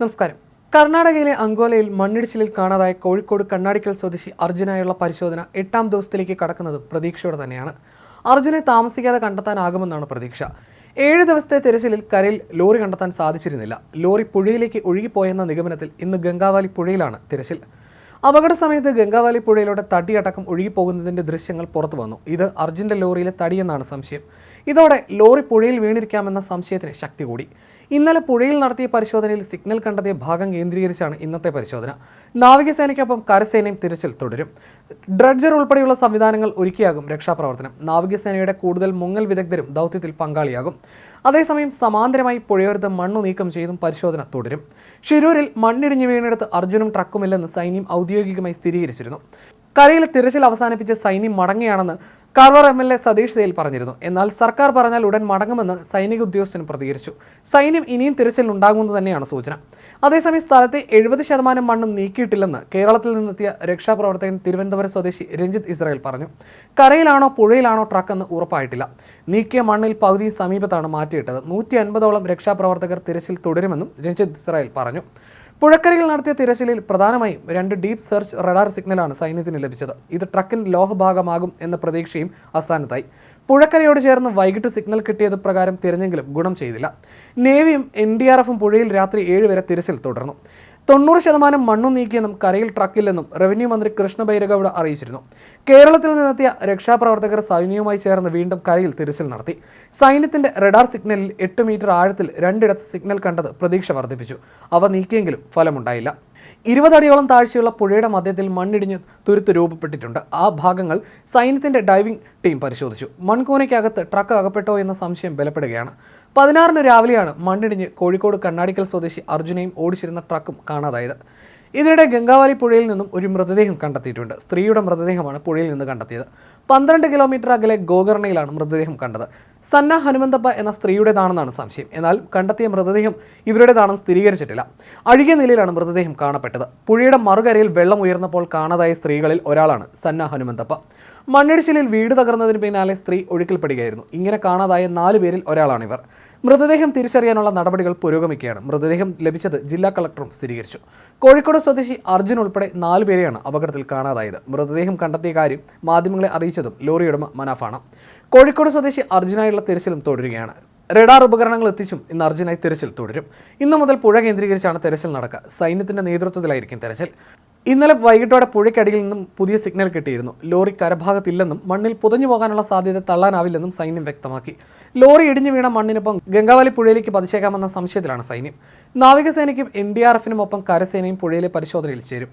നമസ്കാരം. കർണാടകയിലെ അങ്കോലയിൽ മണ്ണിടിച്ചിലിൽ കാണാതായ കോഴിക്കോട് കണ്ണാടിക്കൽ സ്വദേശി അർജുനായുള്ള പരിശോധന എട്ടാം ദിവസത്തിലേക്ക് കടക്കുന്നത് പ്രതീക്ഷയോടെ തന്നെയാണ്. അർജുനെ താമസിക്കാതെ കണ്ടെത്താനാകുമെന്നാണ് പ്രതീക്ഷ. ഏഴ് ദിവസത്തെ തിരച്ചിലിൽ കരയിൽ ലോറി കണ്ടെത്താൻ സാധിച്ചിരുന്നില്ല. ലോറി പുഴയിലേക്ക് ഒഴുകിപ്പോയെന്ന നിഗമനത്തിൽ ഇന്ന് ഗംഗാവാലി പുഴയിലാണ് തിരച്ചിൽ. അപകട സമയത്ത് ഗംഗാവാലി പുഴയിലൂടെ തടിയടക്കം ഒഴുകിപ്പോകുന്നതിന്റെ ദൃശ്യങ്ങൾ പുറത്തു വന്നു. ഇത് അർജുന്റെ ലോറിയിലെ തടിയെന്നാണ് സംശയം. ഇതോടെ ലോറി പുഴയിൽ വീണിരിക്കാമെന്ന സംശയത്തിന് ശക്തി കൂടി. ഇന്നലെ പുഴയിൽ നടത്തിയ പരിശോധനയിൽ സിഗ്നൽ കണ്ടെത്തിയ ഭാഗം കേന്ദ്രീകരിച്ചാണ് ഇന്നത്തെ പരിശോധന. നാവികസേനയ്ക്കൊപ്പം കരസേനയും തിരച്ചിൽ തുടരും. ഡ്രഡ്ജർ ഉൾപ്പെടെയുള്ള സംവിധാനങ്ങൾ ഒരുക്കിയാകും രക്ഷാപ്രവർത്തനം. നാവികസേനയുടെ കൂടുതൽ മുങ്ങൽ വിദഗ്ധരും ദൗത്യത്തിൽ പങ്കാളിയാകും. അതേസമയം സമാന്തരമായി പുഴയോരത്ത് മണ്ണു നീക്കം ചെയ്തും പരിശോധന തുടരും. ഷിരൂരിൽ മണ്ണിടിഞ്ഞു വീണെടുത്ത് അർജുനും ട്രക്കുമില്ലെന്ന് സൈന്യം ഔദ്യോഗികമായി സ്ഥിരീകരിച്ചിരുന്നു. കരയിലെ തിരച്ചിൽ അവസാനിപ്പിച്ച് സൈന്യം മടങ്ങുകയാണെന്ന് Karwar M L A Satish Sail പറഞ്ഞിരുന്നു. എന്നാൽ സർക്കാർ പറഞ്ഞാൽ ഉടൻ മടങ്ങുമെന്ന് സൈനിക ഉദ്യോഗസ്ഥൻ പ്രതികരിച്ചു. സൈന്യം ഇനിയും തിരച്ചിൽ ഉണ്ടാകുമെന്ന് തന്നെയാണ് സൂചന. അതേസമയം സ്ഥലത്തെ എഴുപത് ശതമാനം മണ്ണും നീക്കിയിട്ടില്ലെന്ന് കേരളത്തിൽ നിന്നെത്തിയ രക്ഷാപ്രവർത്തകൻ തിരുവനന്തപുരം സ്വദേശി രഞ്ജിത്ത് ഇസ്രായേൽ പറഞ്ഞു. കരയിലാണോ പുഴയിലാണോ ട്രക്കെന്ന് ഉറപ്പായിട്ടില്ല. നീക്കിയ മണ്ണിൽ പകുതി സമീപത്താണ് മാറ്റിയിട്ടത്. നൂറ്റി അൻപതോളം രക്ഷാപ്രവർത്തകർ തിരച്ചിൽ തുടരുമെന്നും രഞ്ജിത്ത് ഇസ്രായേൽ പറഞ്ഞു. പുഴക്കരയിൽ നടത്തിയ തിരച്ചിലിൽ പ്രധാനമായും രണ്ട് ഡീപ് സെർച്ച് റഡാർ സിഗ്നലാണ് സൈന്യത്തിന് ലഭിച്ചത്. ഇത് ട്രക്കിൽ ലോഹഭാഗമാകും എന്ന പ്രതീക്ഷയും അസ്ഥാനത്തായി പുഴക്കരയോട് ചേർന്ന് വൈകിട്ട് സിഗ്നൽ കിട്ടിയത് പ്രകാരം തിരഞ്ഞെങ്കിലും ഗുണം ചെയ്തില്ല. നേവിയും എൻ ഡി ആർ എഫും പുഴയിൽ രാത്രി ഏഴ് വരെ തിരച്ചിൽ തുടർന്നു. തൊണ്ണൂറ് ശതമാനം മണ്ണും നീക്കിയെന്നും കരയിൽ ട്രക്കില്ലെന്നും റവന്യൂ മന്ത്രി കൃഷ്ണ ബൈരഗൌഡ അറിയിച്ചിരുന്നു. കേരളത്തിൽ നിന്നെത്തിയ രക്ഷാപ്രവർത്തകർ സൈന്യവുമായി ചേർന്ന് വീണ്ടും കരയിൽ തിരച്ചിൽ നടത്തി. സൈന്യത്തിന്റെ റഡാർ സിഗ്നലിൽ എട്ട് മീറ്റർ ആഴത്തിൽ രണ്ടിടത്ത് സിഗ്നൽ കണ്ടത് പ്രതീക്ഷ വർദ്ധിപ്പിച്ചു. അവ നീക്കിയെങ്കിലും ഫലമുണ്ടായില്ല. ഇരുപതടിയോളം താഴ്ചയുള്ള പുഴയുടെ മധ്യത്തിൽ മണ്ണിടിഞ്ഞ് തുരുത്ത് രൂപപ്പെട്ടിട്ടുണ്ട്. ആ ഭാഗങ്ങൾ സൈന്യത്തിന്റെ ഡൈവിംഗ് ടീം പരിശോധിച്ചു. മൺകൂനയ്ക്കകത്ത് ട്രക്ക് അകപ്പെട്ടോ എന്ന സംശയം ബലപ്പെടുകയാണ്. പതിനാറിന് രാവിലെയാണ് മണ്ണിടിഞ്ഞ് കോഴിക്കോട് കണ്ണാടിക്കൽ സ്വദേശി അർജുനയും ഓടിച്ചിരുന്ന ട്രക്കും കാണാതായത്. ഇതിനിടെ ഗംഗാവാലി പുഴയിൽ നിന്നും ഒരു മൃതദേഹം കണ്ടെത്തിയിട്ടുണ്ട്. സ്ത്രീയുടെ മൃതദേഹമാണ് പുഴയിൽ നിന്ന് കണ്ടെത്തിയത്. പന്ത്രണ്ട് കിലോമീറ്റർ അകലെ ഗോകർണയിലാണ് മൃതദേഹം കണ്ടത്. സന്ന ഹനുമന്തപ്പ എന്ന സ്ത്രീയുടേതാണെന്നാണ് സംശയം. എന്നാൽ കണ്ടെത്തിയ മൃതദേഹം ഇവരുടേതാണെന്ന് സ്ഥിരീകരിച്ചിട്ടില്ല. അഴുകിയ നിലയിലാണ് മൃതദേഹം കാണപ്പെട്ടത്. പുഴയുടെ മറുകരയിൽ വെള്ളം ഉയർന്നപ്പോൾ കാണാതായ സ്ത്രീകളിൽ ഒരാളാണ് സന്ന ഹനുമന്തപ്പ. മണ്ണിടിച്ചിലിൽ വീട് തകർന്നതിന് പിന്നാലെ സ്ത്രീ ഒഴുക്കിൽപ്പെടുകയായിരുന്നു. ഇങ്ങനെ കാണാതായ നാല് പേരിൽ ഒരാളാണിവർ മൃതദേഹം തിരിച്ചറിയാനുള്ള നടപടികൾ പുരോഗമിക്കുകയാണ്. മൃതദേഹം ലഭിച്ചത് ജില്ലാ കളക്ടറും സ്ഥിരീകരിച്ചു. കോഴിക്കോട് സ്വദേശി അർജുൻ ഉൾപ്പെടെ നാല് പേരെയാണ് അപകടത്തിൽ കാണാതായത്. മൃതദേഹം കണ്ടെത്തിയ കാര്യം മാധ്യമങ്ങളെ അറിയിച്ചതും ലോറി ഉടമ മനാഫാണ്. കോഴിക്കോട് സ്വദേശി അർജുനായുള്ള തിരച്ചിലും തുടരുകയാണ്. റഡാർ ഉപകരണങ്ങൾ എത്തിച്ചും ഇന്ന് അർജുനായി തിരച്ചിൽ തുടരും. ഇന്നു മുതൽ പുഴ കേന്ദ്രീകരിച്ചാണ് തിരച്ചിൽ നടക്കുക. സൈന്യത്തിന്റെ നേതൃത്വത്തിലായിരിക്കും തെരച്ചിൽ. ഇന്നലെ വൈകിട്ടോടെ പുഴയ്ക്കടിയിൽ നിന്നും പുതിയ സിഗ്നൽ കിട്ടിയിരുന്നു. ലോറി കരഭാഗത്തില്ലെന്നും മണ്ണിൽ പുതഞ്ഞു പോകാനുള്ള സാധ്യത തള്ളാനാവില്ലെന്നും സൈന്യം വ്യക്തമാക്കി. ലോറി ഇടിഞ്ഞു വീണ മണ്ണിനൊപ്പം ഗംഗാവലി പുഴയിലേക്ക് പതിച്ചേക്കാമെന്ന സംശയത്തിലാണ് സൈന്യം. നാവികസേനയ്ക്കും എൻ ഡി ആർ എഫിനും ഒപ്പം കരസേനയും പുഴയിലെ പരിശോധനയിൽ ചേരും.